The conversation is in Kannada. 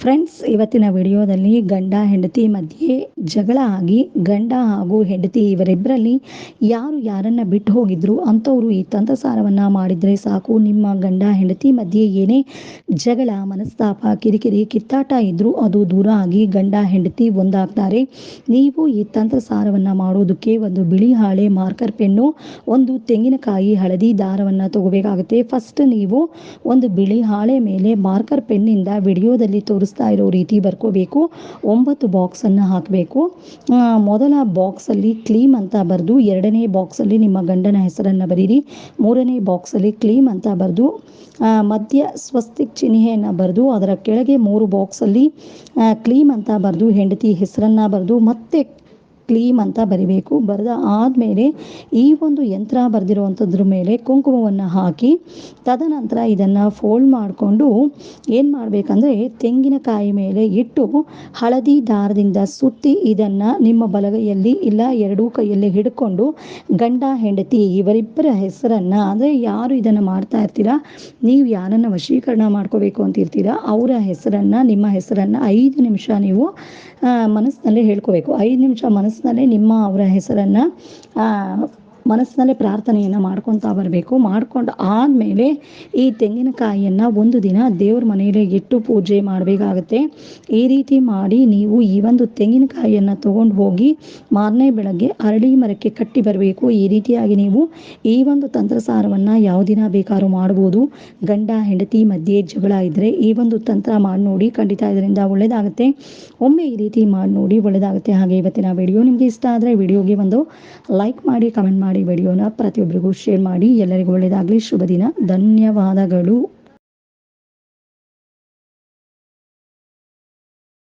ಫ್ರೆಂಡ್ಸ್, ಇವತ್ತಿನ ವಿಡಿಯೋದಲ್ಲಿ ಗಂಡ ಹೆಂಡತಿ ಮಧ್ಯೆ ಜಗಳ ಆಗಿ ಗಂಡ ಹಾಗೂ ಹೆಂಡತಿ ಇವರಿಬ್ಬರಲ್ಲಿ ಯಾರು ಯಾರನ್ನ ಬಿಟ್ಟು ಹೋಗಿದ್ರು ಅಂಥವ್ರು ಈ ತಂತ್ರಸಾರವನ್ನು ಮಾಡಿದರೆ ಸಾಕು. ನಿಮ್ಮ ಗಂಡ ಹೆಂಡತಿ ಮಧ್ಯೆ ಏನೇ ಜಗಳ, ಮನಸ್ತಾಪ, ಕಿರಿಕಿರಿ, ಕಿತ್ತಾಟ ಇದ್ರೂ ಅದು ದೂರ ಆಗಿ ಗಂಡ ಹೆಂಡತಿ ಒಂದಾಗ್ತಾರೆ. ನೀವು ಈ ತಂತ್ರಸಾರವನ್ನು ಮಾಡೋದಕ್ಕೆ ಒಂದು ಬಿಳಿ ಹಾಳೆ, ಮಾರ್ಕರ್ ಪೆನ್ನು, ಒಂದು ತೆಂಗಿನಕಾಯಿ, ಹಳದಿ ದಾರವನ್ನು ತಗೋಬೇಕಾಗುತ್ತೆ. ಫಸ್ಟ್ ನೀವು ಒಂದು ಬಿಳಿ ಹಾಳೆ ಮೇಲೆ ಮಾರ್ಕರ್ ಪೆನ್ನಿಂದ ವಿಡಿಯೋದಲ್ಲಿ ತೋರಿಸ್ತಾ ಇರೋ ರೀತಿ ಬರ್ಕೋಬೇಕು. ಒಂಬತ್ತು ಬಾಕ್ಸನ್ನು ಹಾಕಬೇಕು. ಮೊದಲ ಬಾಕ್ಸಲ್ಲಿ ಕ್ಲೀಮ್ ಅಂತ ಬರೆದು ಎರಡನೇ ಬಾಕ್ಸಲ್ಲಿ ನಿಮ್ಮ ಗಂಡನ ಹೆಸರನ್ನು ಬರೀರಿ. ಮೂರನೇ ಬಾಕ್ಸಲ್ಲಿ ಕ್ಲೀಮ್ ಅಂತ ಬರೆದು ಮಧ್ಯ ಸ್ವಸ್ತಿಕ್ ಚಿಹ್ನೆಯನ್ನು ಬರೆದು, ಅದರ ಕೆಳಗೆ ಮೂರು ಬಾಕ್ಸಲ್ಲಿ ಕ್ಲೀಮ್ ಅಂತ ಬರೆದು ಹೆಂಡತಿ ಹೆಸರನ್ನು ಬರೆದು ಮತ್ತೆ ಕ್ಲೀಮ್ ಅಂತ ಬರಿಬೇಕು. ಬರೆದ ಆದಮೇಲೆ ಈ ಒಂದು ಯಂತ್ರ ಬರೆದಿರುವಂಥದ್ರ ಮೇಲೆ ಕುಂಕುಮವನ್ನು ಹಾಕಿ ತದನಂತರ ಇದನ್ನು ಫೋಲ್ಡ್ ಮಾಡಿಕೊಂಡು ಏನು ಮಾಡಬೇಕಂದ್ರೆ ತೆಂಗಿನಕಾಯಿ ಮೇಲೆ ಇಟ್ಟು ಹಳದಿ ದಾರದಿಂದ ಸುತ್ತಿ ಇದನ್ನು ನಿಮ್ಮ ಬಲಗೈಯಲ್ಲಿ ಇಲ್ಲ ಎರಡೂ ಕೈಯಲ್ಲಿ ಹಿಡ್ಕೊಂಡು ಗಂಡ, ಹೆಂಡತಿ ಇವರಿಬ್ಬರ ಹೆಸರನ್ನು, ಅಂದರೆ ಯಾರು ಇದನ್ನು ಮಾಡ್ತಾ ಇರ್ತೀರಾ, ನೀವು ಯಾರನ್ನು ವಶೀಕರಣ ಮಾಡ್ಕೋಬೇಕು ಅಂತಿರ್ತೀರಾ ಅವರ ಹೆಸರನ್ನು, ನಿಮ್ಮ ಹೆಸರನ್ನು ಐದು ನಿಮಿಷ ನೀವು ಮನಸ್ಸಿನಲ್ಲಿ ಹೇಳ್ಕೋಬೇಕು. ಐದು ನಿಮಿಷ ಮನಸ್ಸಿನಲ್ಲೇ ನಿಮ್ಮ ಅವರ ಹೆಸರನ್ನು ಮನಸ್ಸಿನಲ್ಲೇ ಪ್ರಾರ್ಥನೆಯನ್ನು ಮಾಡ್ಕೊತಾ ಬರಬೇಕು. ಮಾಡ್ಕೊಂಡು ಆದಮೇಲೆ ಈ ತೆಂಗಿನಕಾಯಿಯನ್ನು ಒಂದು ದಿನ ದೇವ್ರ ಮನೆಯಲ್ಲಿ ಇಟ್ಟು ಪೂಜೆ ಮಾಡಬೇಕಾಗುತ್ತೆ. ಈ ರೀತಿ ಮಾಡಿ ನೀವು ಈ ಒಂದು ತೆಂಗಿನಕಾಯಿಯನ್ನು ತಗೊಂಡು ಹೋಗಿ ಮಾರನೇ ಬೆಳಗ್ಗೆ ಅರಳಿ ಮರಕ್ಕೆ ಕಟ್ಟಿ ಬರಬೇಕು. ಈ ರೀತಿಯಾಗಿ ನೀವು ಈ ಒಂದು ತಂತ್ರಸಾರವನ್ನು ಯಾವ ದಿನ ಬೇಕಾದ್ರೂ ಮಾಡ್ಬೋದು. ಗಂಡ, ಹೆಂಡತಿ ಮಧ್ಯೆ ಜಗಳ ಇದ್ದರೆ ಈ ಒಂದು ತಂತ್ರ ಮಾಡಿ ನೋಡಿ ಖಂಡಿತ ಇದರಿಂದ ಒಳ್ಳೆಯದಾಗುತ್ತೆ ಒಮ್ಮೆ ಈ ರೀತಿ ಮಾಡಿ ನೋಡಿ ಒಳ್ಳೆಯದಾಗುತ್ತೆ ಹಾಗೆ ಇವತ್ತಿನ ವಿಡಿಯೋ ನಿಮಗೆ ಇಷ್ಟ ಆದರೆ ವಿಡಿಯೋಗೆ ಒಂದು ಲೈಕ್ ಮಾಡಿ, ಕಮೆಂಟ್ ಮಾಡಿ ವಿಡಿಯೋನ ಪ್ರತಿಯೊಬ್ಬರಿಗೂ ಶೇರ್ ಮಾಡಿ. ಎಲ್ಲರಿಗೂ ಒಳ್ಳೆಯದಾಗಲಿ ಶುಭ ದಿನ. ಧನ್ಯವಾದಗಳು.